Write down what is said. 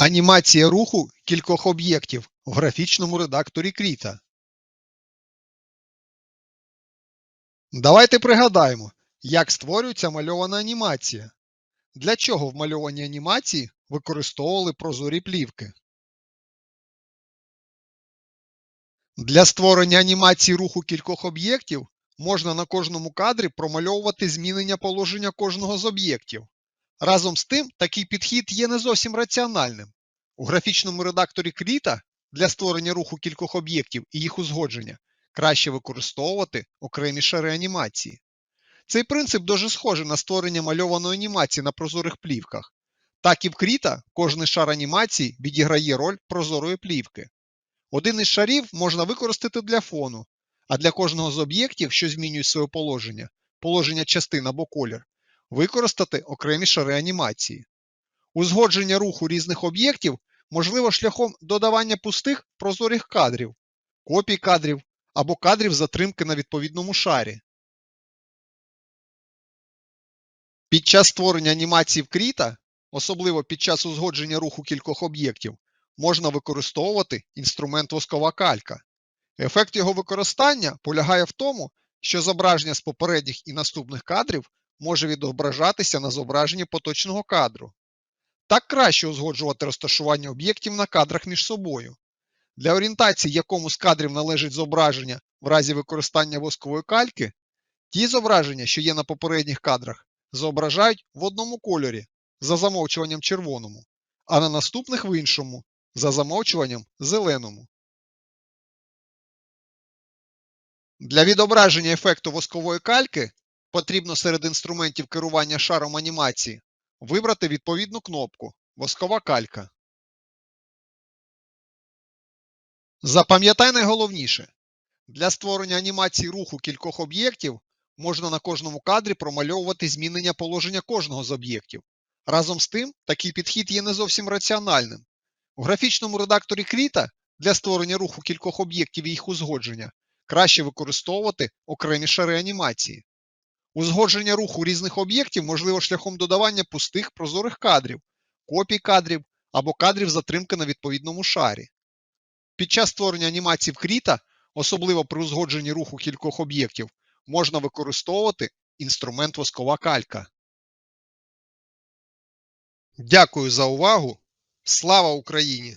Анімація руху кількох об'єктів в графічному редакторі Кріта. Давайте пригадаємо, як створюється мальована анімація. Для чого в мальованій анімації використовували прозорі плівки. Для створення анімації руху кількох об'єктів можна на кожному кадрі промальовувати змінення положення кожного з об'єктів. Разом з тим, такий підхід є не зовсім раціональним. У графічному редакторі Кріта для створення руху кількох об'єктів і їх узгодження краще використовувати окремі шари анімації. Цей принцип дуже схожий на створення мальованої анімації на прозорих плівках. Так і в Кріта кожний шар анімації відіграє роль прозорої плівки. Один із шарів можна використати для фону, а для кожного з об'єктів, що змінюють своє положення, положення частин або колір, використати окремі шари анімації. Узгодження руху різних об'єктів можливо шляхом додавання пустих прозорих кадрів, копій кадрів або кадрів затримки на відповідному шарі. Під час створення анімації в Кріта, особливо під час узгодження руху кількох об'єктів, можна використовувати інструмент воскова калька. Ефект його використання полягає в тому, що зображення з попередніх і наступних кадрів може відображатися на зображенні поточного кадру. Так краще узгоджувати розташування об'єктів на кадрах між собою. Для орієнтації, якому з кадрів належить зображення в разі використання воскової кальки, ті зображення, що є на попередніх кадрах, зображають в одному кольорі за замовчуванням червоному, а на наступних в іншому за замовчуванням зеленому. Для відображення ефекту воскової кальки потрібно серед інструментів керування шаром анімації вибрати відповідну кнопку Воскова калька. Запам'ятай найголовніше. Для створення анімації руху кількох об'єктів можна на кожному кадрі промальовувати змінення положення кожного з об'єктів. Разом з тим, такий підхід є не зовсім раціональним. У графічному редакторі Кріта для створення руху кількох об'єктів і їх узгодження краще використовувати окремі шари анімації. Узгодження руху різних об'єктів можливо шляхом додавання пустих прозорих кадрів, копій кадрів або кадрів затримки на відповідному шарі. Під час створення анімації в Кріта, особливо при узгодженні руху кількох об'єктів, можна використовувати інструмент воскова калька. Дякую за увагу. Слава Україні!